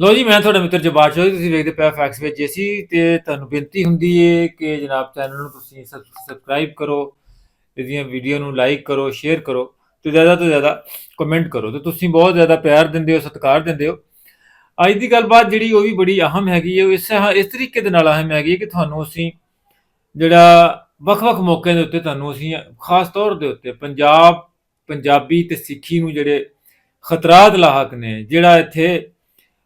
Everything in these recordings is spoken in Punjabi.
ਲੋ ਜੀ, ਮੈਂ ਤੁਹਾਡਾ ਮਿੱਤਰ ਜਬਾਰ ਚੌਧਰੀ, ਤੁਸੀਂ ਵੇਖਦੇ ਪਏ ਫੈਕਸ ਵਿੱਚ ਜੇਸੀ ਤੇ ਤੁਹਾਨੂੰ ਬੇਨਤੀ ਹੁੰਦੀ ਹੈ ਕਿ ਜਨਾਬ ਚੈਨਲ ਨੂੰ ਤੁਸੀਂ ਸਬਸਕ੍ਰਾਈਬ ਕਰੋ, ਇਹਦੀਆਂ ਵੀਡੀਓ ਨੂੰ ਲਾਈਕ ਕਰੋ ਸ਼ੇਅਰ ਕਰੋ, ਤੇ ਜ਼ਿਆਦਾ ਤੋਂ ਜ਼ਿਆਦਾ ਕਮੈਂਟ ਕਰੋ, ਤੇ ਤੁਸੀਂ ਬਹੁਤ ਜ਼ਿਆਦਾ ਪਿਆਰ ਦਿੰਦੇ ਹੋ, ਸਤਿਕਾਰ ਦਿੰਦੇ ਹੋ। ਅੱਜ ਦੀ ਗੱਲਬਾਤ ਜਿਹੜੀ ਉਹ ਵੀ ਬੜੀ ਅਹਿਮ ਹੈਗੀ ਹੈ ਉਹ ਇਸ ਇਸ ਤਰੀਕੇ ਦੇ ਨਾਲ ਅਹਿਮ ਹੈਗੀ ਹੈ ਕਿ ਤੁਹਾਨੂੰ ਅਸੀਂ ਜਿਹੜਾ ਵੱਖ-ਵੱਖ ਮੌਕਿਆਂ ਦੇ ਉੱਤੇ ਤੁਹਾਨੂੰ ਅਸੀਂ ਖਾਸ ਤੌਰ ਦੇ ਉੱਤੇ ਪੰਜਾਬ, ਪੰਜਾਬੀ ਤੇ ਸਿੱਖੀ ਨੂੰ ਜਿਹੜੇ ਖਤਰਾਤ ਲਾਹਕ ਨੇ, ਜਿਹੜਾ ਇੱਥੇ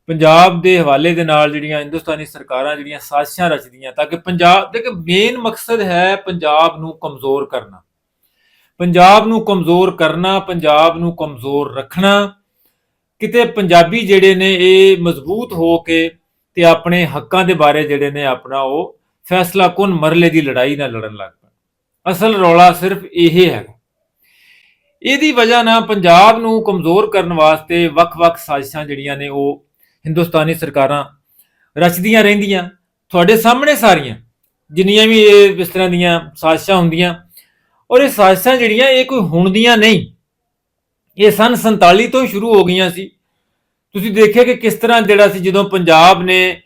ਪੰਜਾਬ ਦੇ ਹਵਾਲੇ ਦੇ ਨਾਲ ਜਿਹੜੀਆਂ ਹਿੰਦੁਸਤਾਨੀ ਸਰਕਾਰਾਂ ਜਿਹੜੀਆਂ ਸਾਜ਼ਿਸ਼ਾਂ ਰਚਦੀਆਂ ਤਾਂ ਕਿ ਪੰਜਾਬ ਦੇ ਮੇਨ ਮਕਸਦ ਹੈ ਪੰਜਾਬ ਨੂੰ ਕਮਜ਼ੋਰ ਕਰਨਾ। ਪੰਜਾਬ ਨੂੰ ਕਮਜ਼ੋਰ ਕਰਨਾ, ਪੰਜਾਬ ਨੂੰ ਕਮਜ਼ੋਰ ਰੱਖਣਾ। ਕਿਤੇ ਪੰਜਾਬੀ ਜਿਹੜੇ ਨੇ ਇਹ ਮਜ਼ਬੂਤ ਹੋ ਕੇ ਤੇ ਆਪਣੇ ਹੱਕਾਂ ਦੇ ਬਾਰੇ ਜਿਹੜੇ ਨੇ ਆਪਣਾ ਉਹ ਫੈਸਲਾ ਕੁਨ ਮਰਲੇ ਦੀ ਲੜਾਈ ਨਾਲ ਲੜਨ ਲੱਗ ਪਏ ਅਸਲ ਰੌਲਾ ਸਿਰਫ ਇਹ ਹੈਗਾ ਇਹਦੀ ਵਜ੍ਹਾ ਨਾਲ ਪੰਜਾਬ ਨੂੰ ਕਮਜ਼ੋਰ ਕਰਨ ਵਾਸਤੇ ਵੱਖ-ਵੱਖ ਸਾਜ਼ਿਸ਼ਾਂ ਜਿਹੜੀਆਂ ਨੇ ਉਹ ਹਿੰਦੁਸਤਾਨੀ ਸਰਕਾਰਾਂ ਰਚਦੀਆਂ ਰਹਿੰਦੀਆਂ, ਤੁਹਾਡੇ ਸਾਹਮਣੇ ਸਾਰੀਆਂ, ਜਿੰਨੀਆਂ ਵੀ ਇਹ ਇਸ ਤਰ੍ਹਾਂ ਦੀਆਂ ਸਾਜ਼ਿਸ਼ਾਂ ਹੁੰਦੀਆਂ, ਔਰ ਇਹ ਸਾਜ਼ਿਸ਼ਾਂ ਜਿਹੜੀਆਂ ਇਹ ਕੋਈ ਹੁਣ ਦੀਆਂ ਨਹੀਂ, ਇਹ ਸਨ 47 ਤੋਂ ਸ਼ੁਰੂ ਹੋ ਗਈਆਂ ਸੀ। ਤੁਸੀਂ ਦੇਖਿਆ ਕਿ ਕਿਸ ਤਰ੍ਹਾਂ ਜਿਹੜਾ ਸੀ, ਜਦੋਂ ਪੰਜਾਬ ਨੇ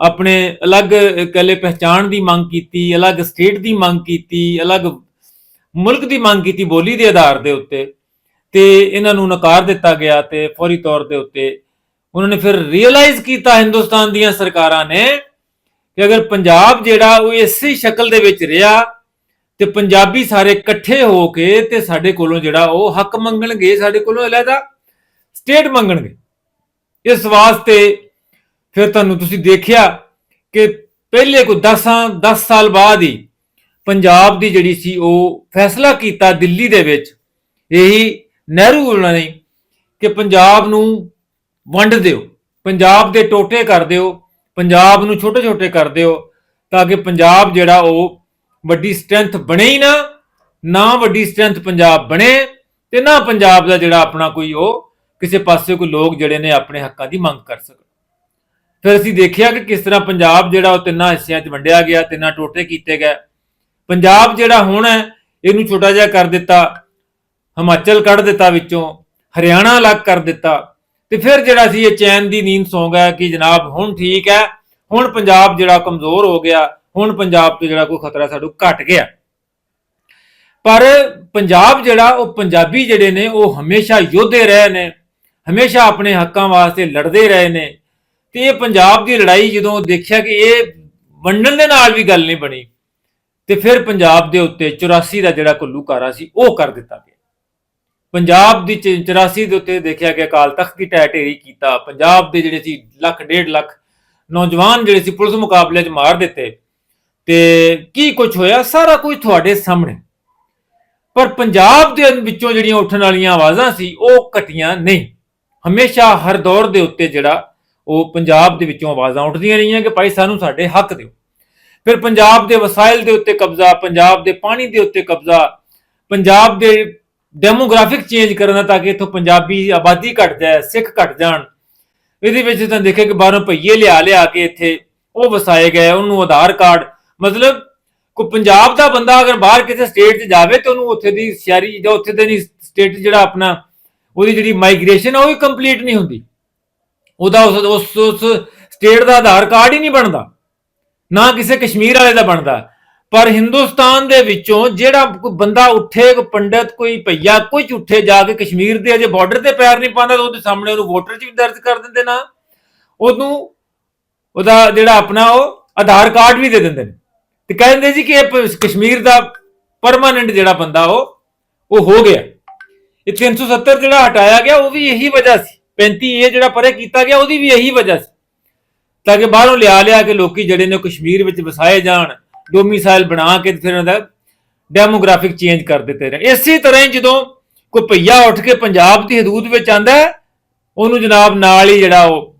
ਆਪਣੇ ਅਲੱਗ ਕੱਲੇ ਪਹਿਚਾਣ ਦੀ ਮੰਗ ਕੀਤੀ, ਅਲੱਗ ਸਟੇਟ ਦੀ ਮੰਗ ਕੀਤੀ, ਅਲੱਗ ਮੁਲਕ ਦੀ ਮੰਗ ਕੀਤੀ ਬੋਲੀ ਦੇ ਆਧਾਰ ਦੇ ਉੱਤੇ, ਤੇ ਇਹਨਾਂ ਨੂੰ ਨਕਾਰ ਦਿੱਤਾ ਗਿਆ ਤੇ ਫੌਰੀ ਤੌਰ ਦੇ ਉੱਤੇ ਉਹਨਾਂ ਨੇ ਫਿਰ ਰੀਅਲਾਈਜ਼ ਕੀਤਾ ਹਿੰਦੁਸਤਾਨ ਦੀਆਂ ਸਰਕਾਰਾਂ ਨੇ ਕਿ ਅਗਰ ਪੰਜਾਬ ਜਿਹੜਾ ਉਹ ਇਸੇ ਸ਼ਕਲ ਦੇ ਵਿੱਚ ਰਿਹਾ ਤੇ ਪੰਜਾਬੀ ਸਾਰੇ ਇਕੱਠੇ ਹੋ ਕੇ ਤੇ ਸਾਡੇ ਕੋਲੋਂ ਜਿਹੜਾ ਉਹ ਹੱਕ ਮੰਗਣਗੇ ਸਾਡੇ ਕੋਲੋਂ ਅਲੱਗਾ ਸਟੇਟ ਮੰਗਣਗੇ ਇਸ ਵਾਸਤੇ ਫਿਰ ਤੁਹਾਨੂੰ ਤੁਸੀਂ ਦੇਖਿਆ ਕਿ ਪਹਿਲੇ ਕੋ 10 10 ਸਾਲ ਬਾਅਦ ਹੀ ਪੰਜਾਬ ਦੀ ਜਿਹੜੀ ਸੀ ਉਹ ਫੈਸਲਾ ਕੀਤਾ ਦਿੱਲੀ ਦੇ ਵਿੱਚ ਇਹੀ ਨਹਿਰੂ ਉਹਨਾਂ ਨੇ ਕਿ ਪੰਜਾਬ ਨੂੰ ਵੰਡ ਦਿਓ। ਪੰਜਾਬ ਦੇ ਟੋਟੇ ਕਰ ਦਿਓ। ਪੰਜਾਬ ਨੂੰ ਛੋਟੇ ਛੋਟੇ ਕਰ ਦਿਓ ਤਾਂ ਕਿ ਪੰਜਾਬ ਜਿਹੜਾ ਉਹ ਵੱਡੀ ਸਟਰੈਂਥ ਬਣੇ ਹੀ ਨਾ ਨਾ ਵੱਡੀ ਸਟਰੈਂਥ ਪੰਜਾਬ ਬਣੇ ਤੇ ਨਾ ਪੰਜਾਬ ਦਾ ਜਿਹੜਾ ਆਪਣਾ ਕੋਈ ਉਹ ਕਿਸੇ ਪਾਸੇ ਕੋਈ ਲੋਕ ਜਿਹੜੇ ਨੇ ਆਪਣੇ ਹੱਕਾਂ ਦੀ ਮੰਗ ਕਰ ਸਕਣ। ਫਿਰ ਅਸੀਂ ਦੇਖਿਆ ਕਿ ਕਿਸ ਤਰ੍ਹਾਂ ਪੰਜਾਬ ਜਿਹੜਾ ਉਹ ਤਿੰਨਾਂ ਹਿੱਸਿਆਂ 'ਚ ਵੰਡਿਆ ਗਿਆ, ਤਿੰਨਾਂ ਟੋਟੇ ਕੀਤੇ ਗਏ। ਪੰਜਾਬ ਜਿਹੜਾ ਹੁਣ ਹੈ, ਇਹਨੂੰ ਛੋਟਾ ਜਿਹਾ ਕਰ ਦਿੱਤਾ, ਹਿਮਾਚਲ ਕੱਢ ਦਿੱਤਾ ਵਿੱਚੋਂ, ਹਰਿਆਣਾ ਅਲੱਗ ਕਰ ਦਿੱਤਾ। ਤੇ ਫਿਰ ਜਿਹੜਾ ਸੀ ਇਹ ਚੈਨ ਦੀ ਨੀਂਦ ਸੌਂ ਗਿਆ ਕਿ ਜਨਾਬ ਹੁਣ ਠੀਕ ਹੈ, ਹੁਣ ਪੰਜਾਬ ਜਿਹੜਾ ਕਮਜ਼ੋਰ ਹੋ ਗਿਆ, ਹੁਣ ਪੰਜਾਬ ਤੋਂ ਜਿਹੜਾ ਕੋਈ ਖਤਰਾ ਸਾਨੂੰ ਘਟ ਗਿਆ। ਪਰ ਪੰਜਾਬ ਜਿਹੜਾ ਉਹ ਪੰਜਾਬੀ ਜਿਹੜੇ ਨੇ ਉਹ ਹਮੇਸ਼ਾ ਯੋਧੇ ਰਹੇ ਨੇ, ਹਮੇਸ਼ਾ ਆਪਣੇ ਹੱਕਾਂ ਵਾਸਤੇ ਲੜਦੇ ਰਹੇ ਨੇ ਤੇ ਇਹ ਪੰਜਾਬ ਦੀ ਲੜਾਈ ਜਦੋਂ ਦੇਖਿਆ ਕਿ ਇਹ ਵੰਡਣ ਦੇ ਨਾਲ ਵੀ ਗੱਲ ਨਹੀਂ ਬਣੀ, ਤੇ ਫਿਰ ਪੰਜਾਬ ਦੇ ਉੱਤੇ 84 ਦਾ ਜਿਹੜਾ ਕੁੱਲੂਕਾਰਾ ਸੀ ਉਹ ਕਰ ਦਿੱਤਾ ਗਿਆ। ਪੰਜਾਬ ਦੀ 84 ਦੇ ਉੱਤੇ ਦੇਖਿਆ ਕਿ ਅਕਾਲ ਤਖਤ ਦੀ ਟੈ ਢੇਰੀ ਕੀਤਾ। ਪੰਜਾਬ ਦੇ ਜਿਹੜੇ ਸੀ ਲੱਖ, ਡੇਢ ਲੱਖ ਨੌਜਵਾਨ ਜਿਹੜੇ ਸੀ ਪੁਲਿਸ ਮੁਕਾਬਲੇ 'ਚ ਮਾਰ ਦਿੱਤੇ। ਤੇ ਕੀ ਕੁਝ ਹੋਇਆ? ਸਾਰਾ ਕੁਝ ਤੁਹਾਡੇ ਸਾਹਮਣੇ। ਪਰ ਪੰਜਾਬ ਦੇ ਵਿੱਚੋਂ ਜਿਹੜੀਆਂ ਉੱਠਣ ਵਾਲੀਆਂ ਆਵਾਜ਼ਾਂ ਸੀ, ਉਹ ਘਟੀਆਂ ਨਹੀਂ। ਹਮੇਸ਼ਾ ਹਰ ਦੌਰ ਦੇ ਉੱਤੇ ਜਿਹੜਾ ਉਹ ਪੰਜਾਬ ਦੇ ਵਿੱਚੋਂ ਆਵਾਜ਼ਾਂ ਉੱਠਦੀਆਂ ਰਹੀਆਂ ਕਿ ਭਾਈ ਸਾਨੂੰ ਸਾਡੇ ਹੱਕ ਦਿਓ। ਫਿਰ ਪੰਜਾਬ ਦੇ ਵਸਾਇਲ ਦੇ ਉੱਤੇ ਕਬਜ਼ਾ, ਪੰਜਾਬ ਦੇ ਪਾਣੀ ਦੇ ਉੱਤੇ ਕਬਜ਼ਾ, ਪੰਜਾਬ ਦੇ ਡੈਮੋਗ੍ਰਾਫਿਕ ਚੇਂਜ ਕਰਨਾ ਤਾਂ ਕਿ ਇਥੋਂ ਪੰਜਾਬੀ ਆਬਾਦੀ ਘਟ ਜਾਏ, ਸਿੱਖ ਘਟ ਜਾਣ। ਇਹਦੇ ਵਿੱਚ ਤਾਂ ਦੇਖਿਆ ਕਿ ਬਾਹਰੋਂ ਭਈਏ ਲਿਆ ਲਿਆ ਕੇ ਇੱਥੇ ਉਹ ਵਸਾਏ ਗਏ, ਉਹਨੂੰ ਆਧਾਰ ਕਾਰਡ। ਮਤਲਬ ਕੋ ਪੰਜਾਬ ਦਾ ਬੰਦਾ ਅਗਰ ਬਾਹਰ ਕਿਸੇ ਸਟੇਟ 'ਚ ਜਾਵੇ ਤਾਂ ਉਹਨੂੰ ਉੱਥੇ ਦੀ ਸਿਆਰੀ ਜਾਂ ਉੱਥੇ ਦੇ ਨਹੀਂ ਸਟੇਟ ਜਿਹੜਾ ਆਪਣਾ ਉਹਦੀ ਜਿਹੜੀ ਮਾਈਗ੍ਰੇਸ਼ਨ ਉਹ ਵੀ ਕੰਪਲੀਟ ਨਹੀਂ ਹੁੰਦੀ। ਉਹਦਾ ਉਸ ਉਸ ਸਟੇਟ ਦਾ ਆਧਾਰ ਕਾਰਡ ਹੀ ਨਹੀਂ ਬਣਦਾ। ਨਾ ਕਿਸੇ ਕਸ਼ਮੀਰ ਵਾਲੇ ਦਾ ਬਣਦਾ। ਪਰ ਹਿੰਦੁਸਤਾਨ ਦੇ ਵਿੱਚੋਂ ਜਿਹੜਾ ਕੋਈ ਬੰਦਾ ਉੱਠੇ ਕੋਈ ਪੰਡਤ, ਕੋਈ ਭਈਆ ਕੁਝ ਉੱਠੇ ਜਾ ਕੇ ਕਸ਼ਮੀਰ ਦੇ ਅਜੇ ਬਾਰਡਰ ਤੇ ਪੈਰ ਨਹੀਂ ਪਾਉਂਦਾ, ਤਾਂ ਉਹਦੇ ਸਾਹਮਣੇ ਉਹਨੂੰ ਵੋਟਰ 'ਚ ਵੀ ਦਰਜ ਕਰ ਦਿੰਦੇ ਨਾ। ਉਹਨੂੰ ਉਹਦਾ ਜਿਹੜਾ ਆਪਣਾ ਉਹ ਆਧਾਰ ਕਾਰਡ ਵੀ ਦੇ ਦਿੰਦੇ ਨੇ। ਤੇ ਕਹਿੰਦੇ ਜੀ ਕਿ ਇਹ ਕਸ਼ਮੀਰ ਦਾ ਪਰਮਾਨੈਂਟ ਜਿਹੜਾ ਬੰਦਾ ਉਹ ਉਹ ਹੋ ਗਿਆ। ਇਹ 370 ਜਿਹੜਾ ਹਟਾਇਆ ਗਿਆ, ਉਹ ਵੀ ਇਹੀ ਵਜ੍ਹਾ ਸੀ। 35 ਇਹ ਜਿਹੜਾ ਪਰੇ ਕੀਤਾ ਗਿਆ, ਉਹਦੀ ਵੀ ਇਹੀ ਵਜ੍ਹਾ ਸੀ। ਤਾਂ ਕਿ ਬਾਹਰੋਂ ਲਿਆ ਲਿਆ ਕੇ ਲੋਕੀ ਜਿਹੜੇ ਨੇ ਕਸ਼ਮੀਰ ਵਿੱਚ ਵਸਾਏ ਜਾਣ। ਡੋਮਿਸਾਈਲ ਬਣਾ ਕੇ ਫਿਰ ਉਹਨਾਂ ਦਾ ਡੈਮੋਗ੍ਰਾਫਿਕ ਚੇਂਜ ਕਰ ਦਿੱਤੇ ਰਹੇ। ਇਸੇ ਤਰ੍ਹਾਂ ਹੀ ਜਦੋਂ ਕੋਈ ਭਈਆ ਉੱਠ ਕੇ ਪੰਜਾਬ ਦੀ ਹਦੂਦ ਵਿੱਚ ਆਂਦਾ ਉਹਨੂੰ ਜਨਾਬ ਨਾਲ ਹੀ ਜਿਹੜਾ ਉਹ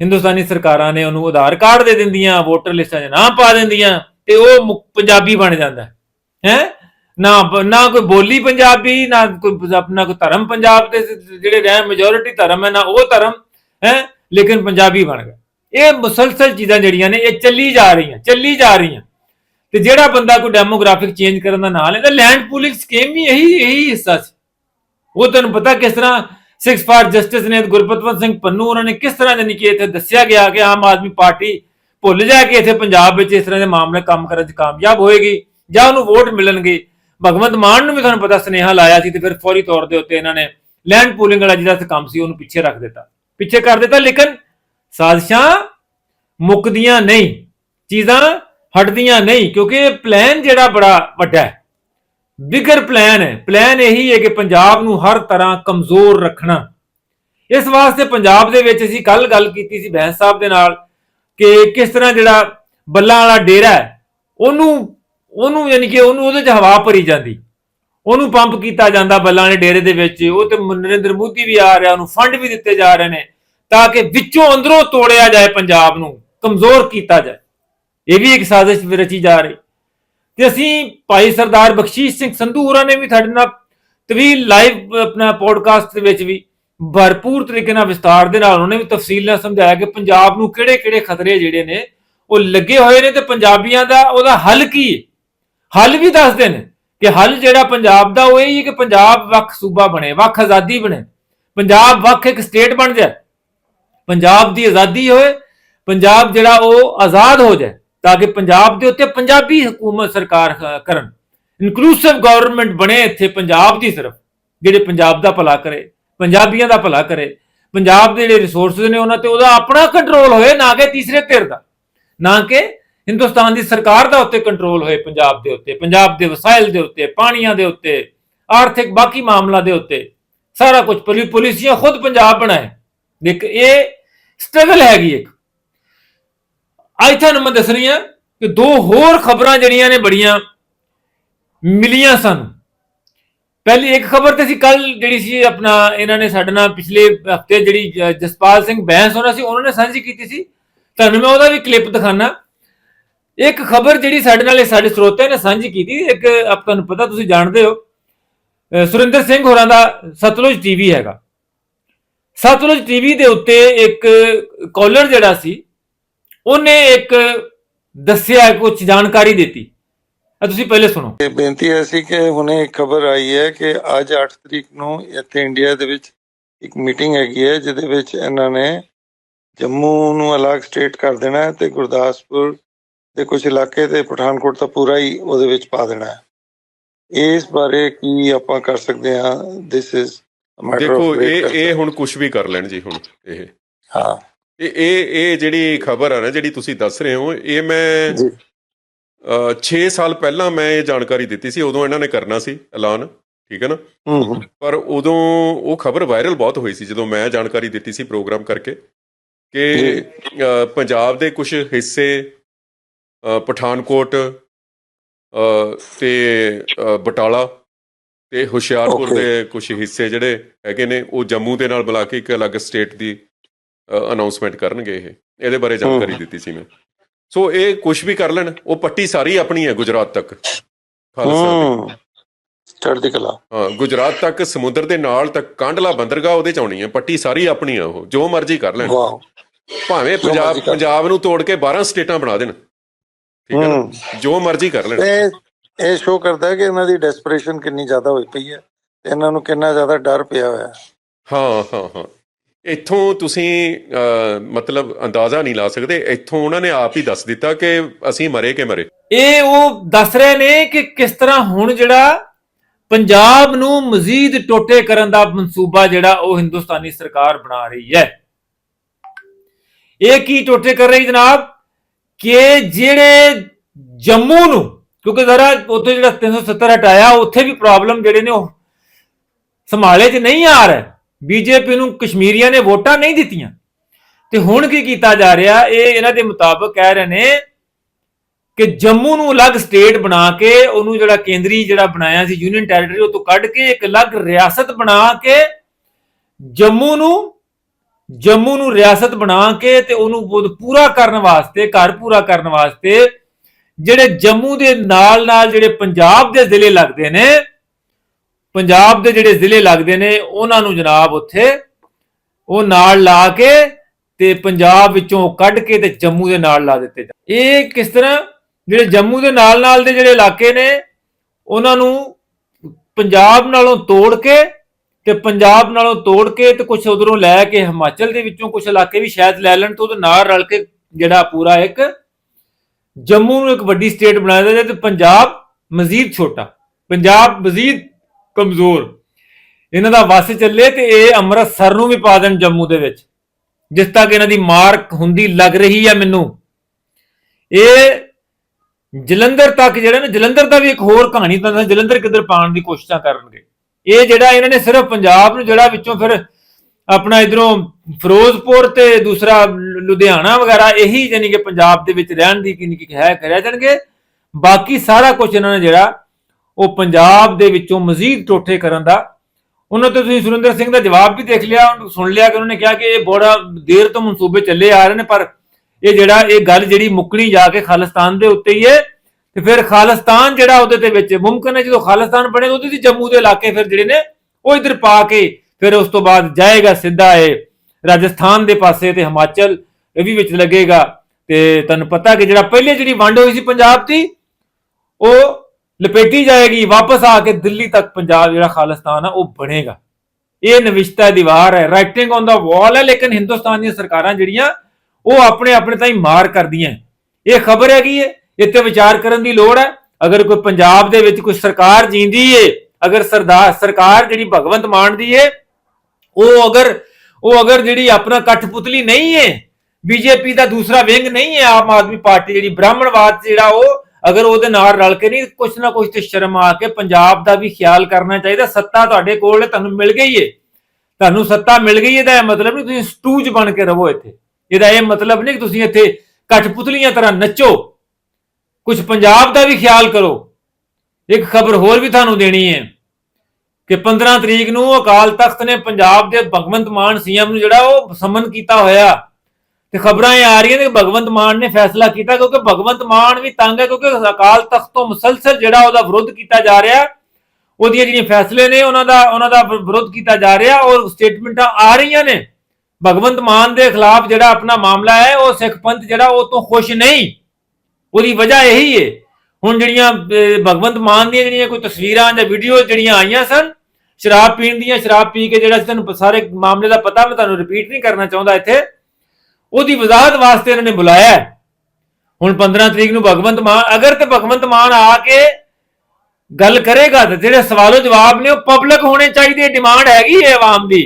ਹਿੰਦੁਸਤਾਨੀ ਸਰਕਾਰਾਂ ਨੇ ਉਹਨੂੰ ਆਧਾਰ ਕਾਰਡ ਦੇ ਦਿੰਦੀਆਂ, ਵੋਟਰ ਲਿਸਟਾਂ 'ਚ ਨਾਮ ਪਾ ਦਿੰਦੀਆਂ ਤੇ ਉਹ ਪੰਜਾਬੀ ਬਣ ਜਾਂਦਾ ਹੈ। ਨਾ ਨਾ ਕੋਈ ਬੋਲੀ ਪੰਜਾਬੀ, ਨਾ ਕੋਈ ਆਪਣਾ ਕੋਈ ਧਰਮ ਪੰਜਾਬ ਦੇ ਜਿਹੜੇ ਰਹਿ ਮੈਜੋਰਿਟੀ ਧਰਮ ਹੈ, ਨਾ ਉਹ ਧਰਮ, ਹੈ? ਲੇਕਿਨ ਪੰਜਾਬੀ ਬਣ ਗਿਆ। ਇਹ ਮੁਸਲਸਲ ਚੀਜ਼ਾਂ ਜਿਹੜੀਆਂ ਨੇ, ਇਹ ਚੱਲੀ ਜਾ ਰਹੀਆਂ, ਚੱਲੀ ਜਾ ਰਹੀਆਂ। ਤੇ ਜਿਹੜਾ ਬੰਦਾ ਕੋਈ ਡੈਮੋਗ੍ਰਾਫਿਕ ਚੇਂਜ ਕਰਨ ਦਾ ਨਾਂ ਲੈਂਦਾ ਲੈਂਡ ਪੂਲਿੰਗ ਸਕੀਮ ਵੀ ਇਹੀ ਇਹੀ ਹਿੱਸਾ ਸੀ। ਉਹ ਤੁਹਾਨੂੰ ਪਤਾ ਕਿਸ ਤਰ੍ਹਾਂ ਸਿਕਸ ਫਾਰ ਜਸਟਿਸ ਨੇ ਗੁਰਪਤਵੰਤ ਸਿੰਘ ਪੰਨੂ ਉਹਨਾਂ ਨੇ ਕਿਸ ਤਰ੍ਹਾਂ ਜਾਨੀ ਕਿ ਇੱਥੇ ਦੱਸਿਆ ਗਿਆ ਕਿ ਆਮ ਆਦਮੀ ਪਾਰਟੀ ਭੁੱਲ ਜਾ ਕੇ ਇੱਥੇ ਪੰਜਾਬ ਵਿੱਚ ਇਸ ਤਰ੍ਹਾਂ ਦੇ ਮਾਮਲੇ ਕੰਮ ਕਰਨ 'ਚ ਕਾਮਯਾਬ ਹੋਏਗੀ ਜਾਂ ਉਹਨੂੰ ਵੋਟ ਮਿਲਣਗੇ। ਭਗਵੰਤ ਮਾਨ ਨੂੰ ਵੀ ਤੁਹਾਨੂੰ ਪਤਾ ਸੁਨੇਹਾ ਲਾਇਆ ਸੀ ਤੇ ਫਿਰ ਫੌਰੀ ਤੌਰ ਦੇ ਉੱਤੇ ਇਹਨਾਂ ਨੇ ਲੈਂਡ ਪੂਲਿੰਗ ਵਾਲਾ ਜਿਹੜਾ ਕੰਮ ਸੀ ਉਹਨੂੰ ਪਿੱਛੇ ਰੱਖ ਦਿੱਤਾ। ਪਿੱਛੇ ਕਰ ਦਿੱਤਾ, ਲੇਕਿਨ ਸਾਜ਼ਿਸ਼ਾਂ ਮੁੱਕਦੀਆਂ ਨਹੀਂ। ਚੀਜ਼ਾਂ ਹਟਦੀਆਂ ਨਹੀਂ, ਕਿਉਂਕਿ ਇਹ ਪਲਾਨ ਜਿਹੜਾ ਬੜਾ ਵੱਡਾ ਹੈ। ਬਿਗਰ ਪਲਾਨ ਹੈ। ਪਲਾਨ ਇਹੀ ਹੈ ਕਿ ਪੰਜਾਬ ਨੂੰ ਹਰ ਤਰ੍ਹਾਂ ਕਮਜ਼ੋਰ ਰੱਖਣਾ। ਇਸ ਵਾਸਤੇ ਪੰਜਾਬ ਦੇ ਵਿੱਚ ਅਸੀਂ ਕੱਲ ਗੱਲ ਕੀਤੀ ਸੀ ਬੈਂਸ ਸਾਹਿਬ ਦੇ ਨਾਲ ਕਿ ਕਿਸ ਤਰ੍ਹਾਂ ਜਿਹੜਾ ਬੱਲਾਂ ਵਾਲਾ ਡੇਰਾ ਹੈ, ਉਹਨੂੰ ਉਹਨੂੰ ਯਾਨੀ ਕਿ ਉਹਨੂੰ ਉਹਦੇ 'ਚ ਹਵਾ ਭਰੀ ਜਾਂਦੀ। ਉਹਨੂੰ ਪੰਪ ਕੀਤਾ ਜਾਂਦਾ ਬੱਲਾਂ ਵਾਲੇ ਡੇਰੇ ਦੇ ਵਿੱਚ। ਉਹ ਤੇ ਨਰਿੰਦਰ ਮੋਦੀ ਵੀ ਆ ਰਿਹਾ, ਉਹਨੂੰ ਫੰਡ ਵੀ ਦਿੱਤੇ ਜਾ ਰਹੇ ਨੇ, ਤਾਂ ਕਿ ਵਿੱਚੋਂ ਅੰਦਰੋਂ ਤੋੜਿਆ ਜਾਏ ਪੰਜਾਬ ਨੂੰ, ਕਮਜ਼ੋਰ ਕੀਤਾ ਜਾਏ। ਇਹ ਵੀ ਇੱਕ ਸਾਜ਼ਿਸ਼ ਰਚੀ ਜਾ ਰਹੀ। ਤੇ ਅਸੀਂ ਭਾਈ ਸਰਦਾਰ ਬਖਸ਼ੀਸ਼ ਸਿੰਘ ਸੰਧੂ ਹੋਰਾਂ ਨੇ ਵੀ ਸਾਡੇ ਨਾਲ ਤਵੀਲ ਲਾਈਵ ਆਪਣਾ ਪੋਡਕਾਸਟ ਦੇ ਵਿੱਚ ਵੀ ਭਰਪੂਰ ਤਰੀਕੇ ਨਾਲ ਵਿਸਤਾਰ ਦੇ ਨਾਲ ਉਹਨੇ ਵੀ ਤਫਸੀਲ ਨਾਲ ਸਮਝਾਇਆ ਕਿ ਪੰਜਾਬ ਨੂੰ ਕਿਹੜੇ-ਕਿਹੜੇ ਖਤਰੇ ਜਿਹੜੇ ਨੇ, ਉਹ ਲੱਗੇ ਹੋਏ ਨੇ ਤੇ ਪੰਜਾਬੀਆਂ ਦਾ ਉਹਦਾ ਹੱਲ ਕੀ ਹੈ? ਹੱਲ ਵੀ ਦੱਸਦੇ ਨੇ ਕਿ ਹੱਲ ਜਿਹੜਾ ਪੰਜਾਬ ਦਾ, ਉਹ ਇਹ ਹੈ ਕਿ ਪੰਜਾਬ ਵੱਖ ਸੂਬਾ ਬਣੇ, ਵੱਖ ਆਜ਼ਾਦੀ ਬਣੇ। ਪੰਜਾਬ ਵੱਖ ਇੱਕ ਸਟੇਟ ਬਣ ਜਾਏ। ਪੰਜਾਬ ਦੀ ਆਜ਼ਾਦੀ ਹੋਏ, ਪੰਜਾਬ ਜਿਹੜਾ ਉਹ ਆਜ਼ਾਦ ਹੋ ਜਾਏ। ਤਾਂ ਕਿ ਪੰਜਾਬ ਦੇ ਉੱਤੇ ਪੰਜਾਬੀ ਹਕੂਮਤ ਸਰਕਾਰ ਕਰਨ। ਇਨਕਲੂਸਿਵ ਗਵਰਨਮੈਂਟ ਬਣੇ ਇੱਥੇ ਪੰਜਾਬ ਦੀ ਸਿਰਫ, ਜਿਹੜੇ ਪੰਜਾਬ ਦਾ ਭਲਾ ਕਰੇ, ਪੰਜਾਬੀਆਂ ਦਾ ਭਲਾ ਕਰੇ। ਪੰਜਾਬ ਦੇ ਜਿਹੜੇ ਰਿਸੋਰਸਸ ਨੇ ਉਹਨਾਂ ਤੇ ਉਹਦਾ ਆਪਣਾ ਕੰਟਰੋਲ ਹੋਏ, ਨਾ ਕਿ ਤੀਸਰੇ ਧਿਰ ਦਾ। ਨਾ ਕਿ ਹਿੰਦੁਸਤਾਨ ਦੀ ਸਰਕਾਰ ਦਾ ਉੱਤੇ ਕੰਟਰੋਲ ਹੋਏ ਪੰਜਾਬ ਦੇ ਉੱਤੇ, ਪੰਜਾਬ ਦੇ ਵਸਾਇਲ ਦੇ ਉੱਤੇ, ਪਾਣੀਆਂ ਦੇ ਉੱਤੇ, ਆਰਥਿਕ ਬਾਕੀ ਮਾਮਲਾ ਦੇ ਉੱਤੇ। ਸਾਰਾ ਕੁਝ ਪੁਲਿਸੀਆਂ ਖੁਦ ਪੰਜਾਬ ਬਣਾਏ। ਦੇਖ, ਇਹ ਸਟਰਗਲ ਹੈਗੀ ਇੱਕ। ਅੱਜ ਤੁਹਾਨੂੰ ਮੈਂ ਦੱਸਣੀ ਆ ਕਿ ਦੋ ਹੋਰ ਖਬਰਾਂ ਜਿਹੜੀਆਂ ਨੇ ਬੜੀਆਂ ਮਿਲੀਆਂ ਸਾਨੂੰ। ਪਹਿਲੀ ਇੱਕ ਖਬਰ ਤੇ ਸੀ ਕੱਲ ਜਿਹੜੀ ਸੀ ਆਪਣਾ ਇਹਨਾਂ ਨੇ ਸਾਡੇ ਨਾਲ ਪਿਛਲੇ ਹਫ਼ਤੇ ਜਿਹੜੀ ਜਸਪਾਲ ਸਿੰਘ ਬੈਂਸ ਹੋਣਾ ਸੀ, ਉਹਨਾਂ ਨੇ ਸਾਂਝੀ ਕੀਤੀ ਸੀ। ਤੁਹਾਨੂੰ ਮੈਂ ਉਹਦਾ ਵੀ ਕਲਿੱਪ ਦਿਖਾਣਾ ਇੱਕ ਖਬਰ ਜਿਹੜੀ ਸਾਡੇ ਨਾਲ ਇਹ ਸਾਡੇ ਸਰੋਤਿਆਂ ਨੇ ਸਾਂਝੀ ਕੀਤੀ, ਇੱਕ ਆਪ ਤੁਹਾਨੂੰ ਪਤਾ ਤੁਸੀਂ ਜਾਣਦੇ ਹੋ ਸੁਰਿੰਦਰ ਸਿੰਘ ਹੋਰਾਂ ਦਾ ਸਤਲੁਜ ਟੀਵੀ ਹੈਗਾ। ਸਤਲੁਜ ਟੀਵੀ ਦੇ ਉੱਤੇ ਇੱਕ ਕਾਲਰ ਜਿਹੜਾ ਸੀ ਉਹਨੇ ਇੱਕ ਦੱਸਿਆ ਕੁਝ ਜਾਣਕਾਰੀ ਦਿੱਤੀ। ਆ ਤੁਸੀਂ ਪਹਿਲੇ ਸੁਣੋ। ਇਹ ਬੇਨਤੀ ਹੈ ਸੀ ਕਿ ਹੁਣੇ ਇੱਕ ਖਬਰ ਆਈ ਹੈ ਕਿ ਅੱਜ 8 ਤਰੀਕ ਨੂੰ ਇੱਥੇ ਇੰਡੀਆ ਦੇ ਵਿੱਚ ਇੱਕ ਮੀਟਿੰਗ ਹੈਗੀ ਹੈ ਜਿਹਦੇ ਵਿੱਚ ਇਹਨਾਂ ਨੇ ਜੰਮੂ ਨੂੰ ਅਲੱਗ ਸਟੇਟ ਕਰ ਦੇਣਾ ਹੈ ਤੇ ਗੁਰਦਾਸਪੁਰ ਦੇ ਕੁਝ ਇਲਾਕੇ ਤੇ ਪਠਾਨਕੋਟ ਤਾਂ ਪੂਰਾ ਹੀ ਉਹਦੇ ਵਿੱਚ ਪਾ ਦੇਣਾ ਹੈ। ਇਸ ਬਾਰੇ ਕੀ ਆਪਾਂ ਕਰ ਸਕਦੇ ਹਾਂ? ਦਿਸ ਇਜ਼ ਦੇਖੋ ਇਹ ਇਹ ਹੁਣ ਕੁਝ ਵੀ ਕਰ ਲੈਣ ਜੀ ਹੁਣ ਇਹ। ਹਾਂ। ਇਹ ਇਹ ਇਹ ਜਿਹੜੀ ਖਬਰ ਆ ਨਾ ਜਿਹੜੀ ਤੁਸੀਂ ਦੱਸ ਰਹੇ ਹੋ ਇਹ ਮੈਂ ਜੀ। 6 ਸਾਲ ਪਹਿਲਾਂ ਮੈਂ ਇਹ ਜਾਣਕਾਰੀ ਦਿੱਤੀ ਸੀ ਉਦੋਂ ਇਹਨਾਂ ਨੇ ਕਰਨਾ ਸੀ ਐਲਾਨ ਠੀਕ ਹੈ ਨਾ? ਪਰ ਉਦੋਂ ਉਹ ਖਬਰ ਵਾਇਰਲ ਬਹੁਤ ਹੋਈ ਸੀ ਜਦੋਂ ਮੈਂ ਜਾਣਕਾਰੀ ਦਿੱਤੀ ਸੀ ਪ੍ਰੋਗਰਾਮ ਕਰਕੇ ਕਿ ਪੰਜਾਬ ਦੇ ਕੁਝ ਹਿੱਸੇ ਪਠਾਨਕੋਟ ਤੇ ਬਟਾਲਾ ਤੇ ਹੁਸ਼ਿਆਰਪੁਰ. ਦੇ ਕੁਝ ਹਿੱਸੇ ਜਿਹੜੇ ਹੈਗੇ ਨੇ ਉਹ ਜੰਮੂ ਦੇ ਨਾਲ ਮਿਲਾ ਕੇ ਇੱਕ ਅਲੱਗ ਸਟੇਟ ਦੀ ਅਨਾਉਂਸਮੈਂਟ ਕਰਨਗੇ ਇਹ। ਇਹਦੇ ਬਾਰੇ ਜਾਣਕਾਰੀ। ਦਿੱਤੀ ਸੀ ਮੈਂ। ਸੋ ਇਹ ਕੁਝ ਵੀ ਕਰ ਲੈਣ ਉਹ ਪੱਟੀ ਸਾਰੀ ਆਪਣੀ ਹੈ ਗੁਜਰਾਤ ਤੱਕ। ਖਾਲਸਾ ਦੀ ਹੂੰ ਚੜ੍ਹਦੀ ਕਲਾ। ਹਾਂ ਗੁਜਰਾਤ ਤੱਕ ਸਮੁੰਦਰ ਦੇ ਨਾਲ ਤੱਕ ਕਾਂਡਲਾ ਬੰਦਰਗਾਹ ਉਹਦੇ ਚ ਆਉਣੀ ਹੈ ਪੱਟੀ ਸਾਰੀ ਆਪਣੀ ਆ ਉਹ। ਜੋ ਮਰਜ਼ੀ ਕਰ ਲੈਣ। ਭਾਵੇਂ ਪੰਜਾਬ। ਪੰਜਾਬ ਨੂੰ ਤੋੜ ਕੇ 12 ਸਟੇਟਾਂ ਬਣਾ ਦੇਣ। ਠੀਕ ਹੈ ਨਾ? ਜੋ ਮਰਜ਼ੀ ਕਰ ਲੈਣ। ਇਹ ਇਹ ਸ਼ੋ ਕਰਦਾ ਹੈ ਕਿ ਇਹਨਾਂ ਦੀ ਡੈਸਪਰੇਸ਼ਨ ਕਿੰਨੀ ਜ਼ਿਆਦਾ ਹੋਈ ਪਈ ਹੈ ਤੇ ਇਹਨਾਂ ਨੂੰ ਕਿੰਨਾ ਜ਼ਿਆਦਾ ਡਰ ਪਿਆ ਹੋਇਆ ਹੈ। ਹਾਂ ਹਾਂ ਹਾਂ। ਇੱਥੋਂ ਤੁਸੀਂ ਅਹ, ਮਤਲਬ ਅੰਦਾਜ਼ਾ ਨਹੀਂ ਲਾ ਸਕਦੇ ਇੱਥੋਂ ਉਹਨਾਂ ਨੇ ਆਪ ਹੀ ਦੱਸ ਦਿੱਤਾ ਕਿ ਅਸੀਂ ਮਰੇ ਕਿ ਮਰੇ। ਇਹ ਉਹ ਦੱਸ ਰਹੇ ਨੇ ਕਿ ਕਿਸ ਤਰ੍ਹਾਂ ਹੁਣ ਜਿਹੜਾ ਪੰਜਾਬ ਨੂੰ ਮਜ਼ੀਦ ਟੋਟੇ ਕਰਨ ਦਾ ਮਨਸੂਬਾ ਜਿਹੜਾ ਉਹ ਹਿੰਦੁਸਤਾਨੀ ਸਰਕਾਰ ਬਣਾ ਰਹੀ ਹੈ। ਇਹ ਕੀ ਟੋਟੇ ਕਰ ਰਹੀ ਜਨਾਬ? ਕਿ ਜਿਹੜੇ ਜੰਮੂ ਨੂੰ ਕਿਉਂਕਿ ਜ਼ਰਾ ਉੱਥੇ ਜਿਹੜਾ 370 ਹਟਾਇਆ ਉੱਥੇ ਵੀ ਪ੍ਰੋਬਲਮ ਜਿਹੜੇ ਨੇ ਉਹ ਸੰਭਾਲੇ 'ਚ ਨਹੀਂ ਆ ਰਿਹਾ। ਬੀਜੇਪੀ ਨੂੰ ਕਸ਼ਮੀਰੀਆਂ ਨੇ ਵੋਟਾਂ ਨਹੀਂ ਦਿੱਤੀਆਂ। ਤੇ ਹੁਣ ਕੀ ਕੀਤਾ ਜਾ ਰਿਹਾ, ਇਹ ਇਹਨਾਂ ਦੇ ਮੁਤਾਬਕ ਕਹਿ ਰਹੇ ਨੇ ਕਿ ਜੰਮੂ ਨੂੰ ਅਲੱਗ ਸਟੇਟ ਬਣਾ ਕੇ ਉਹਨੂੰ ਜਿਹੜਾ ਕੇਂਦਰੀ ਜਿਹੜਾ ਬਣਾਇਆ ਸੀ ਯੂਨੀਅਨ ਟੈਰੀਟਰੀ, ਉਹ ਤੋਂ ਕੱਢ ਕੇ ਇੱਕ ਅਲੱਗ ਰਿਆਸਤ ਬਣਾ ਕੇ ਜੰਮੂ ਨੂੰ ਜੰਮੂ ਨੂੰ ਰਿਆਸਤ ਬਣਾ ਕੇ ਤੇ ਉਹਨੂੰ ਪੂਰਾ ਕਰਨ ਵਾਸਤੇ, ਘਰ ਪੂਰਾ ਕਰਨ ਵਾਸਤੇ ਜਿਹੜੇ ਜੰਮੂ ਦੇ ਨਾਲ ਨਾਲ ਜਿਹੜੇ ਪੰਜਾਬ ਦੇ ਜ਼ਿਲ੍ਹੇ ਲੱਗਦੇ ਨੇ ਪੰਜਾਬ ਦੇ ਜਿਹੜੇ ਜ਼ਿਲ੍ਹੇ ਲੱਗਦੇ ਨੇ, ਉਹਨਾਂ ਨੂੰ ਜਨਾਬ ਉੱਥੇ ਉਹ ਨਾਲ ਲਾ ਕੇ ਤੇ ਪੰਜਾਬ ਵਿੱਚੋਂ ਕੱਢ ਕੇ ਤੇ ਜੰਮੂ ਦੇ ਨਾਲ ਲਾ ਦਿੱਤੇ ਜਾ ਇਹ ਕਿਸ ਤਰ੍ਹਾਂ, ਜਿਹੜੇ ਜੰਮੂ ਦੇ ਨਾਲ ਨਾਲ ਦੇ ਜਿਹੜੇ ਇਲਾਕੇ ਨੇ, ਉਹਨਾਂ ਨੂੰ ਪੰਜਾਬ ਨਾਲੋਂ ਤੋੜ ਕੇ ਤੇ ਪੰਜਾਬ ਨਾਲੋਂ ਤੋੜ ਕੇ ਤੇ ਕੁਝ ਉਧਰੋਂ ਲੈ ਕੇ ਹਿਮਾਚਲ ਦੇ ਵਿੱਚੋਂ ਕੁਝ ਇਲਾਕੇ ਵੀ ਸ਼ਾਇਦ ਲੈ ਲੈਣ ਤੋਂ ਉਹਦੇ ਨਾਲ ਰਲ ਕੇ ਜਿਹੜਾ ਪੂਰਾ ਇੱਕ ਜੰਮੂ ਨੂੰ ਇੱਕ ਵੱਡੀ ਸਟੇਟ ਬਣਾ ਦਿੰਦੇ ਤੇ ਪੰਜਾਬ ਮਜ਼ੀਦ ਛੋਟਾ। ਪੰਜਾਬ ਮਜ਼ੀਦ ਕਮਜ਼ੋਰ। ਇਹਨਾਂ ਦਾ ਵਸ ਚੱਲੇ ਤੇ ਇਹ ਅੰਮ੍ਰਿਤਸਰ ਨੂੰ ਵੀ ਪਾ ਦੇਣ ਜੰਮੂ ਦੇ ਵਿੱਚ, ਜਿਸ ਤੱਕ ਇਹਨਾਂ ਦੀ ਮਾਰਕ ਹੁੰਦੀ ਲੱਗ ਰਹੀ ਹੈ ਮੈਨੂੰ। ਇਹ ਜਲੰਧਰ ਤੱਕ ਜਿਹੜਾ ਨਾ, ਜਲੰਧਰ ਦਾ ਵੀ ਇੱਕ ਹੋਰ ਕਹਾਣੀ ਤਾਂ ਜਲੰਧਰ ਕਿੱਧਰ ਪਾਉਣ ਦੀ ਕੋਸ਼ਿਸ਼ਾਂ ਕਰਨਗੇ। ਇਹ ਜਿਹੜਾ ਇਹਨਾਂ ਨੇ ਸਿਰਫ ਪੰਜਾਬ ਨੂੰ, ਜਿਹੜਾ ਵਿੱਚੋਂ ਫਿਰ ਆਪਣਾ ਇਧਰੋਂ ਫਿਰੋਜ਼ਪੁਰ ਤੇ ਦੂਸਰਾ ਲੁਧਿਆਣਾ ਵਗੈਰਾ, ਇਹੀ ਯਾਨੀ ਕਿ ਪੰਜਾਬ ਦੇ ਵਿੱਚ ਰਹਿਣ ਦੀ ਕਿੰਨੀ ਕਿ ਹੈ ਕਰਿਆ ਜਾਣਗੇ। ਬਾਕੀ ਸਾਰਾ ਕੁਝ ਇਹਨਾਂ ਨੇ ਜਿਹੜਾ ਉਹ ਪੰਜਾਬ ਦੇ ਵਿੱਚੋਂ ਮਜ਼ੀਦ ਟੋਠੇ ਕਰਨ ਦਾ। ਉਹਨਾਂ ਤੋਂ ਤੁਸੀਂ ਸੁਰਿੰਦਰ ਸਿੰਘ ਦਾ ਜਵਾਬ ਵੀ ਦੇਖ ਲਿਆ ਸੁਣ ਲਿਆ ਕਿ ਉਹਨੇ ਕਿਹਾ ਕਿ ਇਹ ਬੜਾ ਦੇਰ ਤੋਂ ਮਨਸੂਬੇ ਚੱਲੇ ਆ ਰਹੇ ਨੇ, ਪਰ ਇਹ ਜਿਹੜਾ ਇਹ ਗੱਲ ਜਿਹੜੀ ਮੁੱਕਣੀ ਜਾ ਕੇ ਖਾਲਿਸਤਾਨ ਦੇ ਉੱਤੇ ਹੀ ਹੈ ਤੇ ਫਿਰ ਖਾਲਿਸਤਾਨ ਜਿਹੜਾ ਉਹਦੇ ਦੇ ਵਿੱਚ ਮੁਮਕਨ ਹੈ, ਜਦੋਂ ਖਾਲਿਸਤਾਨ ਬਣੇ ਉਹਦੇ ਦੀ ਜੰਮੂ ਦੇ ਇਲਾਕੇ ਫਿਰ ਜਿਹੜੇ ਨੇ ਉਹ ਇਧਰ ਪਾ ਕੇ ਫਿਰ ਉਸ ਤੋਂ ਬਾਅਦ ਜਾਏਗਾ ਸਿੱਧਾ ਇਹ ਰਾਜਸਥਾਨ ਦੇ ਪਾਸੇ ਤੇ ਹਿਮਾਚਲ, ਇਹ ਵੀ ਵਿੱਚ ਲੱਗੇਗਾ। ਤੇ ਤੁਹਾਨੂੰ ਪਤਾ ਕਿ ਜਿਹੜਾ ਪਹਿਲੇ ਜਿਹੜੀ ਵੰਡ ਹੋਈ ਸੀ ਪੰਜਾਬ ਦੀ, ਉਹ ਲਪੇਟੀ ਜਾਏਗੀ, ਵਾਪਸ ਆ ਕੇ ਦਿੱਲੀ ਤੱਕ ਪੰਜਾਬ ਜਿਹੜਾ ਖਾਲਿਸਤਾਨ ਆ, ਉਹ ਬਣੇਗਾ। ਇਹ ਨਵਿਸ਼ਤਾ ਦੀਵਾਰ ਹੈ। ਰਾਈਟਿੰਗ ਔਨ ਦਾ ਵਾਲ ਹੈ, ਲੇਕਿਨ ਹਿੰਦੁਸਤਾਨ ਦੀਆਂ ਸਰਕਾਰਾਂ ਜਿਹੜੀਆਂ, ਉਹ ਆਪਣੇ ਆਪਣੇ ਤਾਈਂ ਮਾਰ ਕਰਦੀਆਂ ਇਹ ਖਬਰ ਹੈਗੀ ਹੈ, ਇੱਥੇ ਵਿਚਾਰ ਕਰਨ ਦੀ ਲੋੜ ਹੈ। ਅਗਰ ਕੋਈ ਪੰਜਾਬ ਦੇ ਵਿੱਚ ਕੋਈ ਸਰਕਾਰ ਜੀਂਦੀ ਏ, ਅਗਰ ਸਰਦਾਰ ਸਰਕਾਰ ਜਿਹੜੀ ਭਗਵੰਤ ਮਾਨ ਦੀ ਏ, ਉਹ ਅਗਰ ਉਹ ਅਗਰ ਜਿਹੜੀ ਆਪਣਾ ਕਠਪੁਤਲੀ ਨਹੀਂ ਏ, ਬੀਜੇਪੀ ਦਾ ਦੂਸਰਾ ਵਿੰਗ ਨਹੀਂ ਹੈ ਆਮ ਆਦਮੀ ਪਾਰਟੀ ਜਿਹੜੀ ਬ੍ਰਾਹਮਣਵਾਦ ਜਿਹੜਾ ਉਹ ਅਗਰ ਉਹਦੇ ਨਾਲ ਰਲ ਕੇ ਨਹੀਂ, ਕੁਛ ਨਾ ਕੁਛ ਤੇ ਸ਼ਰਮ ਆ ਕੇ ਪੰਜਾਬ ਦਾ ਵੀ ਖਿਆਲ ਕਰਨਾ ਚਾਹੀਦਾ, ਸੱਤਾ ਤੁਹਾਡੇ ਕੋਲ ਹੈ, ਤੁਹਾਨੂੰ ਮਿਲ ਗਈ ਏ। ਤੁਹਾਨੂੰ ਸੱਤਾ ਮਿਲ ਗਈ ਇਹਦਾ ਇਹ ਮਤਲਬ ਨਹੀਂ ਤੁਸੀਂ ਸਟੂਜ ਬਣ ਕੇ ਰਹੋ ਇੱਥੇ। ਇਹਦਾ ਇਹ ਮਤਲਬ ਨਹੀਂ ਕਿ ਤੁਸੀਂ ਇੱਥੇ ਕਠਪੁਤਲੀਆਂ ਤਰ੍ਹਾਂ ਨੱਚੋ। ਕੁਝ ਪੰਜਾਬ ਦਾ ਵੀ ਖਿਆਲ ਕਰੋ। ਇੱਕ ਖਬਰ ਹੋਰ ਵੀ ਤੁਹਾਨੂੰ ਦੇਣੀ ਹੈ ਕਿ 15 ਤਰੀਕ ਨੂੰ ਅਕਾਲ ਤਖਤ ਨੇ ਪੰਜਾਬ ਦੇ ਭਗਵੰਤ ਮਾਨ ਸੀਐਮ ਨੂੰ ਜਿਹੜਾ ਉਹ ਸਮਨ ਕੀਤਾ ਹੋਇਆ ਤੇ ਖਬਰਾਂ ਇਹ ਆ ਰਹੀਆਂ ਨੇ ਕਿ ਭਗਵੰਤ ਮਾਨ ਨੇ ਫੈਸਲਾ ਕੀਤਾ ਕਿਉਂਕਿ ਭਗਵੰਤ ਮਾਨ ਵੀ ਤੰਗ ਹੈ ਕਿਉਂਕਿ ਅਕਾਲ ਤਖਤ ਤੋਂ ਮੁਸਲਸਲ ਜਿਹੜਾ ਉਹਦਾ ਵਿਰੋਧ ਕੀਤਾ ਜਾ ਰਿਹਾ, ਉਹਦੀਆਂ ਜਿਹੜੀਆਂ ਫੈਸਲੇ ਨੇ ਉਹਨਾਂ ਦਾ ਉਹਨਾਂ ਦਾ ਵਿ- ਵਿਰੋਧ ਕੀਤਾ ਜਾ ਰਿਹਾ ਔਰ ਸਟੇਟਮੈਂਟਾਂ ਆ ਰਹੀਆਂ ਨੇ। ਭਗਵੰਤ ਮਾਨ ਦੇ ਖਿਲਾਫ ਜਿਹੜਾ ਆਪਣਾ ਮਾਮਲਾ ਹੈ, ਉਹ ਸਿੱਖ ਪੰਥ ਜਿਹੜਾ ਉਹ ਤੋਂ ਖੁਸ਼ ਨਹੀਂ। ਉਹਦੀ ਵਜ੍ਹਾ ਇਹੀ ਹੈ ਹੁਣ ਜਿਹੜੀਆਂ ਭਗਵੰਤ ਮਾਨ ਦੀਆਂ ਜਿਹੜੀਆਂ ਕੋਈ ਤਸਵੀਰਾਂ ਜਾਂ ਵੀਡੀਓ ਜਿਹੜੀਆਂ ਆਈਆਂ ਸਨ, ਸ਼ਰਾਬ ਪੀਣ ਦੀਆਂ, ਸ਼ਰਾਬ ਪੀ ਕੇ ਜਿਹੜਾ ਤੁਹਾਨੂੰ ਸਾਰੇ ਮਾਮਲੇ ਦਾ ਪਤਾ, ਮੈਂ ਤੁਹਾਨੂੰ ਰਿਪੀਟ ਨਹੀਂ ਕਰਨਾ ਚਾਹੁੰਦਾ ਇੱਥੇ। ਉਹਦੀ ਵਜ਼ਾਹਤ ਵਾਸਤੇ ਇਹਨਾਂ ਨੇ ਬੁਲਾਇਆ ਹੁਣ 15 ਤਰੀਕ ਨੂੰ ਭਗਵੰਤ ਮਾਨ, ਅਗਰ ਤੇ ਭਗਵੰਤ ਮਾਨ ਆ ਕੇ ਗੱਲ ਕਰੇਗਾ ਤਾਂ ਜਿਹੜੇ ਸਵਾਲੋ ਜਵਾਬ ਨੇ, ਉਹ ਪਬਲਿਕ ਹੋਣੇ ਚਾਹੀਦੇ ਡਿਮਾਂਡ ਹੈਗੀ ਹੈ ਆਵਾਮ ਦੀ